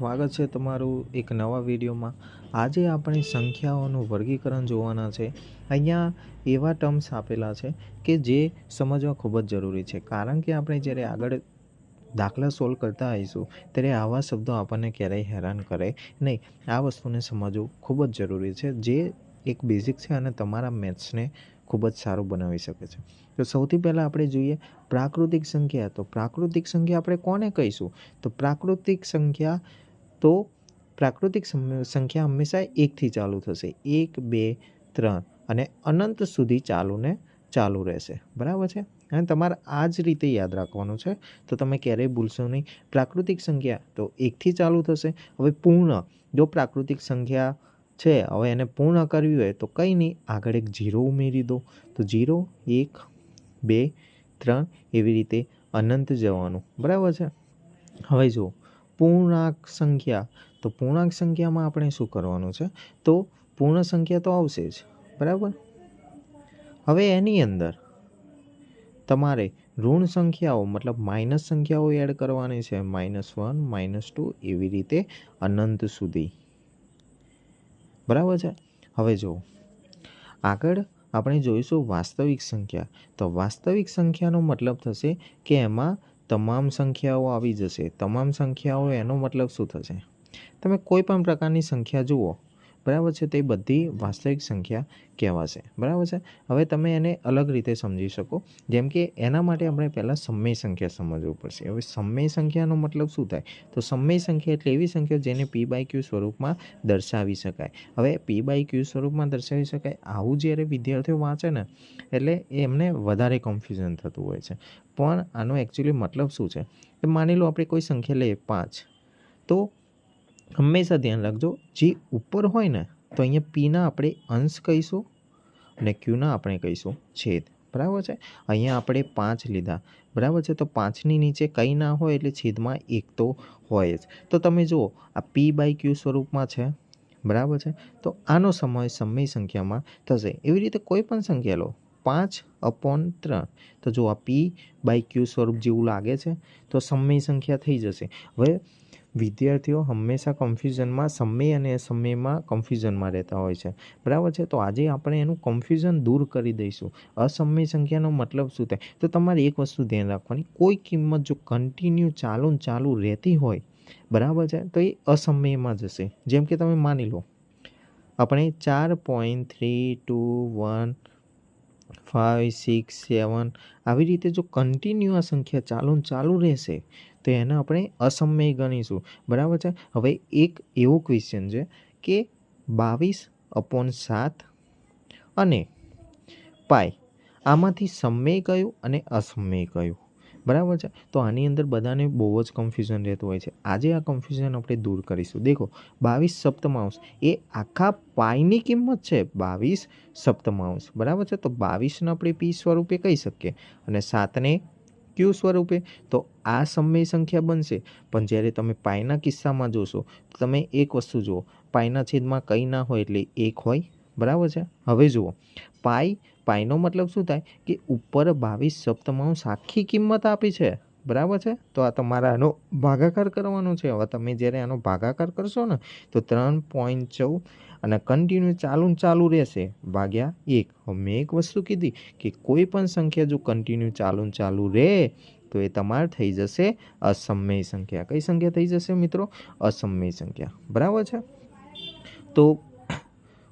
સ્વાગત છે તમારું એક નવા વિડીયોમાં. આજે આપણે સંખ્યાઓનું વર્ગીકરણ જોવાના છે. અહીંયા એવા ટર્મ્સ આપેલા છે કે જે સમજવા ખૂબ જ જરૂરી છે. કારણ કે આપણે જ્યારે આગળ દાખલા સોલ્વ કરતા આવીશું, ત્યારે આવા શબ્દો આપણને ક્યારેય હેરાન કરે નહીં. આ વસ્તુને સમજવું ખૂબ જ જરૂરી છે, જે એક બેઝિક છે અને તમારા મેથ્સને ખૂબ જ સારું બનાવી શકે છે. તો સૌથી પહેલાં આપણે જોઈએ પ્રાકૃતિક સંખ્યા. તો પ્રાકૃતિક સંખ્યા આપણે કોને કહીશું? તો પ્રાકૃતિક સંખ્યા તો પ્રાકૃતિક સંખ્યા હંમેશા એકથી ચાલુ થશે. એક, બે, ત્રણ અને અનંત સુધી ચાલુને ચાલુ રહેશે. બરાબર છે? અને તમારે આ જ રીતે યાદ રાખવાનું છે. તો તમે ક્યારેય ભૂલશો નહીં. પ્રાકૃતિક સંખ્યા તો એકથી ચાલુ થશે. હવે પૂર્ણ. જો પ્રાકૃતિક સંખ્યા છે, હવે એને પૂર્ણ કરવી હોય તો કંઈ નહીં. આગળ એક જીરો ઉમેરી દો. તો જીરો એક, બે, ત્રણ એવી રીતે અનંત જવાનું. બરાબર છે? હવે જુઓ. પૂર્ણાંક સંખ્યા. તો પૂર્ણાંક સંખ્યામાં આપણે શું કરવાનું છે? તો પૂર્ણ સંખ્યા તો આવશે જ. બરાબર? હવે એની અંદર તમારે ઋણ સંખ્યાઓ, મતલબ માઇનસ સંખ્યાઓ એડ કરવાની છે. માઇનસ વન, માઇનસ ટુ એવી રીતે અનંત સુધી. બરાબર છે? હવે જુઓ. આગળ આપણે જોઈશું વાસ્તવિક સંખ્યા. તો વાસ્તવિક સંખ્યાનો મતલબ થશે કે એમાં તમામ સંખ્યાઓ આવી જશે. તમામ સંખ્યાઓ એનો મતલબ શું થશે? તમે કોઈ પણ પ્રકારની સંખ્યા જુઓ. બરાબર છે, તે બધી વાસ્તવિક સંખ્યા કહેવાશે. બરાબર છે? હવે તમે એને અલગ રીતે સમજી શકો. જેમ કે એના માટે આપણે પહેલાં સમય સંખ્યા સમજવું પડશે. હવે સમય સંખ્યાનો મતલબ શું થાય? તો સમય સંખ્યા એટલે એવી સંખ્યા જેને પી બાય ક્યુ સ્વરૂપમાં દર્શાવી શકાય. હવે પી બાય ક્યુ સ્વરૂપમાં દર્શાવી શકાય આવું જ્યારે વિદ્યાર્થીઓ વાંચે ને, એટલે એમને વધારે કન્ફ્યુઝન થતું હોય છે. પણ આનો એકચ્યુઅલી મતલબ શું છે? માની લો આપણે કોઈ સંખ્યા લઈએ પાંચ, તો હંમેશા ધ્યાન રાખજો. જે ઉપર હોય ને, તો અહીંયા પીના આપણે અંશ કહીશું અને ક્યુના આપણે કહીશું છેદ. બરાબર છે? અહીંયા આપણે પાંચ લીધા. બરાબર છે? તો પાંચની નીચે કંઈ ના હોય એટલે છેદમાં એક તો હોય જ. તો તમે જુઓ, આ પી બાય ક્યુ સ્વરૂપમાં છે. બરાબર છે? તો આનો સમય સમય સંખ્યામાં થશે. એવી રીતે કોઈ પણ સંખ્યા લો. પાંચ અપોન ત્રણ. તો જો આ પી બાય ક્યુ સ્વરૂપ જેવું લાગે છે. તો સમય સંખ્યા થઈ જશે. હવે વિદ્યાર્થીઓ હંમેશા કન્ફ્યુઝનમાં સમય અને અસમયમાં કન્ફ્યુઝનમાં રહેતા હોય છે. બરાબર છે? તો આજે આપણે એનું કન્ફ્યુઝન દૂર કરી દઈશું. અસમય સંખ્યાનો મતલબ શું થાય? તો તમારે એક વસ્તુ ધ્યાન રાખવાની. કોઈ કિંમત જો કન્ટિન્યુ ચાલુ ચાલુ રહેતી હોય, બરાબર છે? તો એ અસમયમાં જશે. જેમ કે તમે માની લો, આપણે ચાર point three two one five six seven આવી રીતે જો કન્ટિન્યુ આ સંખ્યા ચાલુ ચાલુ રહેશે તો એને આપણે અસમય ગણીશું. બરાબર છે? હવે એક એવો ક્વેશ્ચન છે કે બાવીસ અપોન સાત અને પાય આમાંથી સમય કયું અને અસમય કયું? બરાબર છે? તો આની અંદર બધાને બહુ જ કન્ફ્યુઝન રહેતું હોય છે. આજે આ કન્ફ્યુઝન આપણે દૂર કરીશું. દેખો, બાવીસ સપ્તમાંશ એ આખા પાયની કિંમત છે. બાવીસ સપ્તમાંશ. બરાબર છે? તો બાવીસને આપણે પી સ્વરૂપે કહી શકીએ. અને સાતને ક્યુ સ્વરૂપે, તો આ સમય સંખ્યા બનશે. પણ જ્યારે તમે પાયના કિસ્સામાં જોશો તમે એક વસ્તુ જુઓ. પાયના છેદમાં કંઈ ના હોય એટલે એક હોય. બરાબર છે? હવે જુઓ. પાય, પાયનો મતલબ શું થાય? કે ઉપર બાવીસ સપ્તમાંશ આખી કિંમત આપી છે. બરાબર છે? તો આ તમારે આનો ભાગાકાર કરવાનો છે. હવે તમે જ્યારે આનો ભાગાકાર કરશો ને, તો ત્રણ પોઈન્ટ ચૌદ અને કન્ટિન્યુ ચાલુ ચાલુ રહેશે. ભાગ્યા એક. મેં એક વસ્તુ કીધી કે કોઈ પણ સંખ્યા જો કન્ટિન્યુ ચાલુ ચાલુ રહે, તો એ તમારે થઈ જશે અસમય સંખ્યા. કઈ સંખ્યા થઈ જશે મિત્રો? અસમય સંખ્યા. બરાબર છે? તો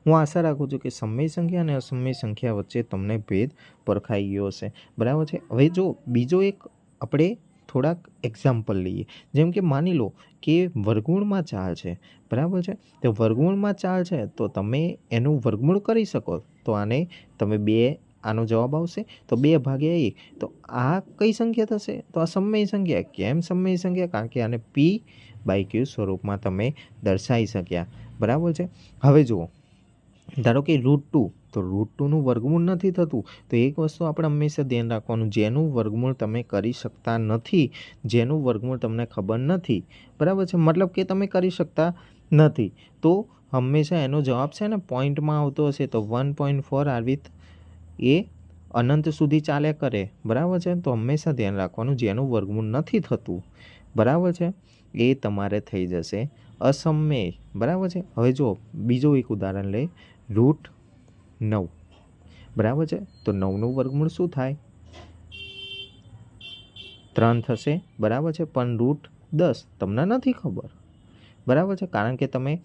હું આશા રાખું છું કે સમય સંખ્યા અને અસમય સંખ્યા વચ્ચે તમને ભેદ પરખાઈ ગયો હશે. બરાબર છે? હવે જો બીજો એક આપણે થોડાક એક્ઝામ્પલ લઈએ. જેમ કે માની લો કે વર્ગમૂળમાં ચાર છે, બરાબર છે? તો વર્ગમૂળમાં ચાર છે તો તમે એનું વર્ગમૂળ કરી શકો. તો આને તમે બે, આનો જવાબ આવશે. તો બે ભાગ્યા એક. તો આ કઈ સંખ્યા થશે? તો આ સમય સંખ્યા. કેમ સમય સંખ્યા? કારણ કે આને પી બાય ક્યુ સ્વરૂપમાં તમે દર્શાવી શક્યા. બરાબર છે? હવે જુઓ. ધારો કે રૂટ ટુ તો રૂટ ટુનું વર્ગમૂળ નથી થતું, તો એક વસ્તુ આપણે હંમેશા ધ્યાન રાખવાનું, જેનું વર્ગમૂળ તમે કરી શકતા નથી, જેનું વર્ગમૂળ તમને ખબર નથી. બરાબર છે? મતલબ કે તમે કરી શકતા નથી. તો હંમેશા એનો જવાબ છે ને પોઈન્ટમાં આવતો હશે, તો one point four r with a અનંત સુધી ચાલ્યા કરે. બરાબર છે? તો હંમેશા ધ્યાન રાખવાનું, જેનું વર્ગમૂળ નથી થતું. બરાબર છે? એ તમારે થઈ જશે અસમય બરાબર છે? હવે જો બીજો એક ઉદાહરણ લે રૂટ નવ. બરાબર છે? તો નવનું વર્ગમૂળ શું થાય? ત્રણ થશે. બરાબર છે? પણ રૂટ દસ. તમને નથી ખબર? બરાબર છે? કારણ કે તમે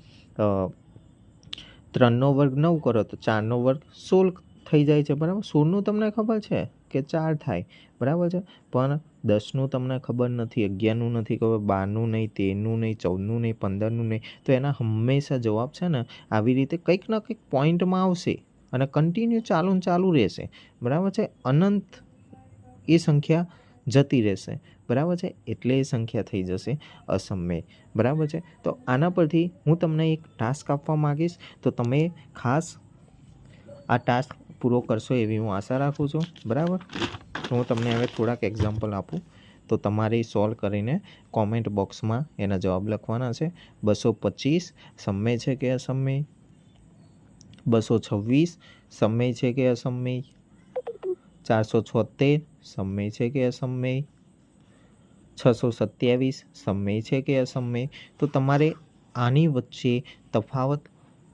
ત્રણનો વર્ગ નવ કરો તો ચારનો વર્ગ સોળ થઈ જાય છે. બરાબર? સોળનું તમને ખબર છે કે ચાર થાય. બરાબર છે? પણ દસનું તમને ખબર નથી, અગિયારનું નથી ખબર, બારનું નહીં, તેરનું નહીં, ચૌદનું નહીં, પંદરનું નહીં, તો એના હંમેશા જવાબ છે ને આવી રીતે કંઈક ના કંઈક પોઈન્ટમાં આવશે અને કન્ટિન્યુ ચાલુ ને ચાલુ રહેશે. બરાબર છે? અનંત એ સંખ્યા જતી રહેશે. બરાબર છે? એટલે એ સંખ્યા થઈ જશે અસમય. બરાબર છે? તો આના પરથી હું તમને એક ટાસ્ક આપવા માગીશ. તો તમે ખાસ આ ટાસ્ક પૂરો કરશો એવી હું આશા રાખું છું. બરાબર? હું તમને હવે થોડાક એક્ઝામ્પલ આપું. તો તમારે સોલ્વ કરીને કોમેન્ટ બોક્સમાં એના જવાબ લખવાના છે. બસો પચીસ, સમય છે કે અસમય? બસો છવ્વીસ, સમય છે કે અસમય? ચારસો છોતેર સમય છે કે અસમય? છસો સત્યાવીસ, સમય છે કે અસમય? તો તમારે આની વચ્ચે તફાવત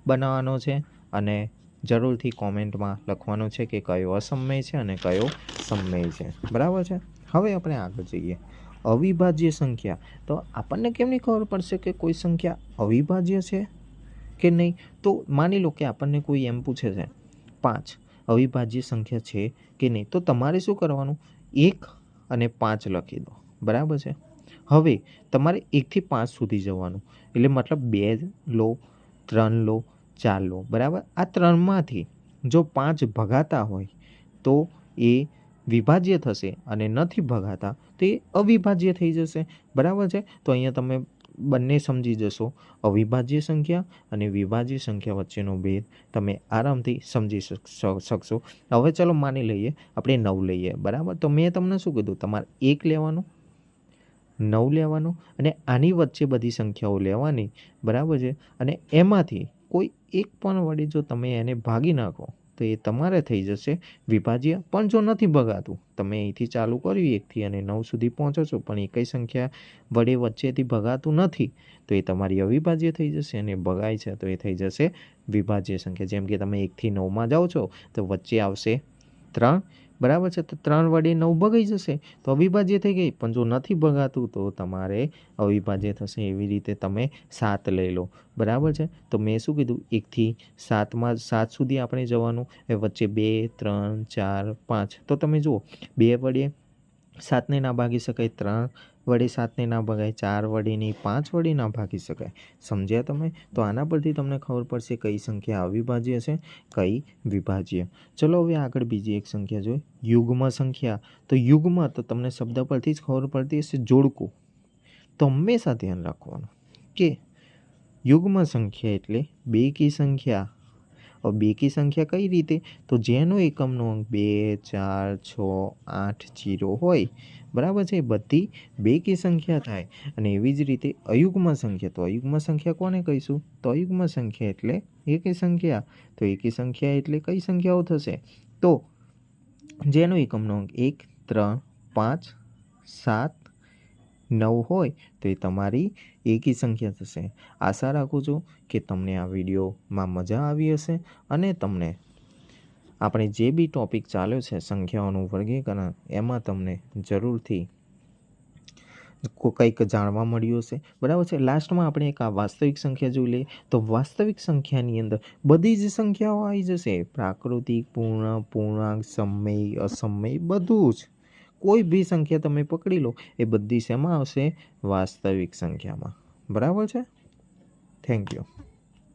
બનાવવાનો છે અને જરૂરથી કોમેન્ટમાં લખવાનું છે કે કયો અસમય છે અને કયો સમય છે. બરાબર છે? હવે આપણે આગળ જઈએ. અવિભાજ્ય સંખ્યા. તો આપણને કેમની ખબર પડશે કે કોઈ સંખ્યા અવિભાજ્ય છે કે નહીં? તો માની લો કે આપણને કોઈ એમ પૂછે છે, પાંચ અવિભાજ્ય સંખ્યા છે કે નહીં? તો તમારે શું કરવાનું? એક અને પાંચ લખી દો. બરાબર છે? હવે તમારે એકથી પાંચ સુધી જવાનું. એટલે મતલબ બે લો, ત્રણ લો ચાર લો બરાબર? આ ત્રણમાંથી જો પાંચ ભગાતા હોય, તો એ વિભાજ્ય થશે અને નથી ભગાતા, તો એ અવિભાજ્ય થઈ જશે. બરાબર છે? તો અહીંયા તમે બંને સમજી જશો. અવિભાજ્ય સંખ્યા અને વિભાજ્ય સંખ્યા વચ્ચેનો ભેદ તમે આરામથી સમજી શકશો. હવે ચાલો માની લઈએ, આપણે નવ લઈએ. બરાબર? તો મેં તમને શું કીધું? તમારે એક લેવાનું, નવ લેવાનું અને આની વચ્ચે બધી સંખ્યાઓ લેવાની. બરાબર છે? અને એમાંથી કોઈ એક પણ વડે જો તમે એને ભાગી નાખો, તો એ તમારે થઈ જશે વિભાજ્ય. પણ જો નથી ભગાતું, તમે અહીંથી ચાલુ કર્યું, એકથી અને નવ સુધી પહોંચો છો, પણ એકઈ સંખ્યા વડે વચ્ચેથી ભગાતું નથી, તો એ તમારી અવિભાજ્ય થઈ જશે અને ભગાય છે, તો એ થઈ જશે વિભાજ્ય સંખ્યા. જેમ કે તમે એકથી નવમાં જાઓ છો, તો વચ્ચે આવશે ત્રણ બરાબર છે? તો ત્રણ વડે નવ ભગાઈ જશે. તો અવિભાજ્ય થઈ ગઈ. પણ જો નથી ભગાતું, તો તમારે અવિભાજ્ય થશે. એવી રીતે તમે સાત લઈ લો. બરાબર છે? તો મેં શું કીધું? એકથી સાતમાં, સાત સુધી આપણે જવાનું. એ વચ્ચે બે, ત્રણ, ચાર, પાંચ. તો તમે જુઓ, બે વડે સાતને ના ભાગી શકાય. ત્રણ વડે સાતને ના ભગાય, ચાર વડે નહીં, પાંચ વડે ના ભાગી શકાય. સમજ્યા તમે? તો આના પરથી તમને ખબર પડશે કઈ સંખ્યા અવિભાજ્ય છે, કઈ વિભાજ્ય. ચલો હવે આગળ બીજી એક સંખ્યા જોઈએ. યુગ્મ સંખ્યા. તો યુગ્મ તો તમને શબ્દ પરથી જ ખબર પડતી હશે, જોડકું. તો હંમેશા ધ્યાન રાખવાનું કે યુગ્મ સંખ્યા એટલે બે કી સંખ્યા. હવે બેકી સંખ્યા કઈ રીતે? તો જેનો એકમનો અંક બે, ચાર, છ, આઠ, જીરો હોય, બરાબર છે, બધી બેકી સંખ્યા થાય. અને એવી જ રીતે અયુગ્મ સંખ્યા, તો અયુગ્મ સંખ્યા કોને કહીશું? તો અયુગ્મ સંખ્યા એટલે એકી સંખ્યા. તો એકી સંખ્યા એટલે કઈ સંખ્યાઓ થશે? તો જેનો એકમનો અંક એક, ત્રણ, પાંચ, સાત નવ હોય તો એ તમારી એકી સંખ્યા થશે. આશા રાખું છું કે તમને આ વિડીયોમાં મજા આવી હશે અને તમને આપણે જે બી ટોપિક ચાલ્યો છે સંખ્યાઓનું વર્ગીકરણ, એમાં તમને જરૂરથી કંઈક જાણવા મળ્યું હશે. બરાબર છે? લાસ્ટમાં આપણે એક આ વાસ્તવિક સંખ્યા જોઈ લઈએ. તો વાસ્તવિક સંખ્યાની અંદર બધી જ સંખ્યાઓ આવી જશે. પ્રાકૃતિક, પૂર્ણ, પૂર્ણાંક, સમય, અસમય, બધું જ. કોઈ બી સંખ્યા તમે પકડી લો, એ બધી શેમાં આવશે? વાસ્તવિક સંખ્યામાં. બરાબર છે? Thank you